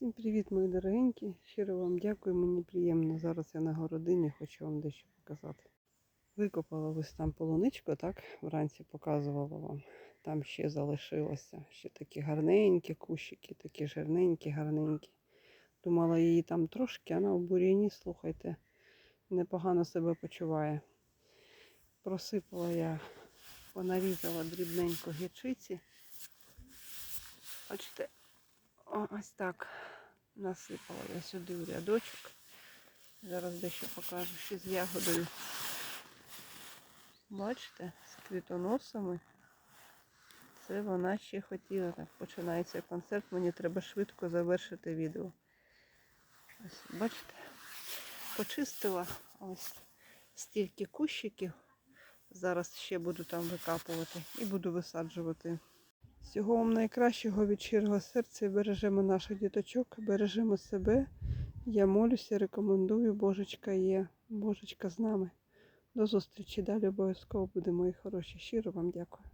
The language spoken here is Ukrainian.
Всім привіт, мої дорогенькі. Щиро вам дякую, мені приємно. Зараз я на городині, хочу вам дещо показати. Викопала ось там полуничку, так? Вранці показувала вам. Там ще залишилося. Ще такі гарненькі кущики, такі жирненькі, гарненькі. Думала, її там трошки, вона в бур'яні, слухайте, непогано себе почуває. Просипала я, понарізала дрібненько гірчиці. Бачите, ось так насипала я сюди в рядочок. Зараз дещо покажу ще з ягодою. Бачите, з квітоносами. Це вона ще хотіла. Так, починається концерт, мені треба швидко завершити відео. Ось, бачите, почистила ось стільки кущиків. Зараз ще буду там викапувати і буду висаджувати. Всього вам найкращого від щирого серця бережемо наших діточок, бережемо себе. Я молюся, рекомендую. Божечка є. Божечка з нами. До зустрічі. Далі обов'язково буде, мої хороші. Щиро вам дякую.